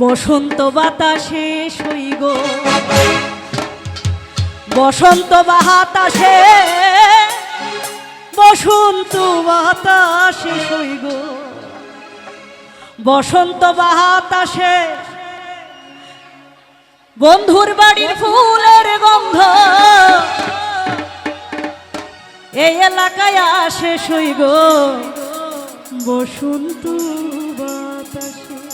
বসন্ত বাতাসে সইগ বসন্ত বাতাসে বসন্ত বাতাসে সইগ বসন্ত বাতাসে, বন্ধুর বাড়ির ফুলের গন্ধ। এই এলাকায় আসে সইগ বসন্ত বাতাসে।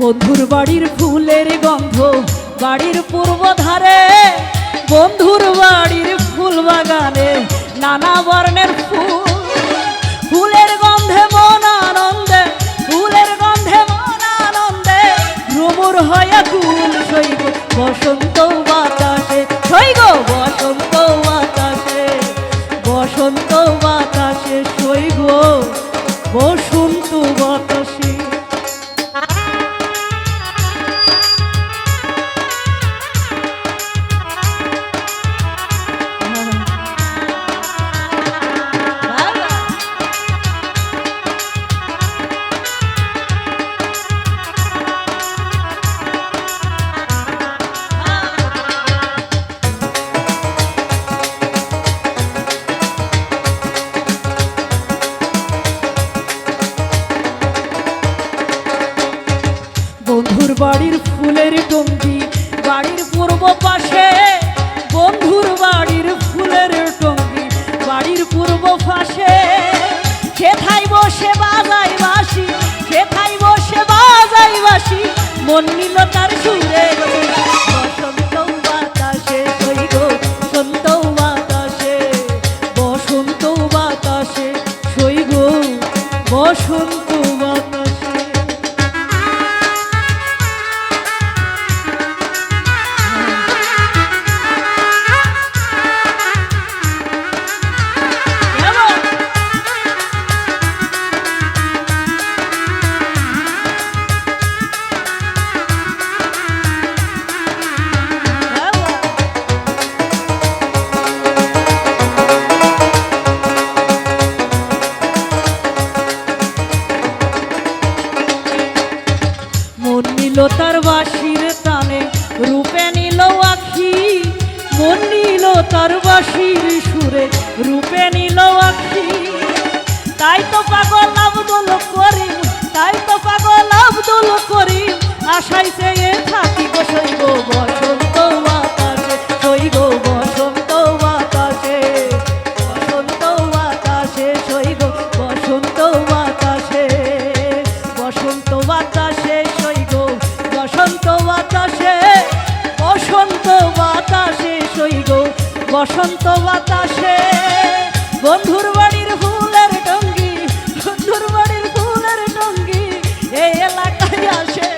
বন্ধুর বাড়ির ফুলের গন্ধ, বাড়ির পূর্ব ধারে বন্ধুর বাড়ির ফুল বাগানে নানা বর্ণের ফুল। ফুলের গন্ধে মন আনন্দে, ফুলের গন্ধে মন আনন্দে। ভ্রমর হয়ে কুল সইব বসন্ত বাতাসে। সইগ বসন্ত বাতাসে বসন্ত বাতাসে সইগ বসন্ত বাতাসে। বন্ধুর বাড়ির ফুলের টঙ্গি বাড়ির পূর্ব পাশে বন্ধুর বাড়ির ফুলের টঙ্গি বাড়ির পূর্ব পাশে সেথাই বসে বাজাই বাসি সেথাই বসে বাজাই বাসি মন নিল তার সুরে বসন্ত বাতাসে গো বসন্ত বাসির তানে রূপে নিল আখি, মন নিল তার বাসির সুরে, রূপে নিল আখি। তাই তো পাগল আব্দুল করি তাই তো পাগল আব্দুল করি আশাই চেয়ে থাকি বসইব বসন্ত বসন্ত বাতাসে বন্ধুর বাড়ির ফুলের টঙ্গি বন্ধুর বাড়ির ফুলের টঙ্গি এই এলাকায় আসে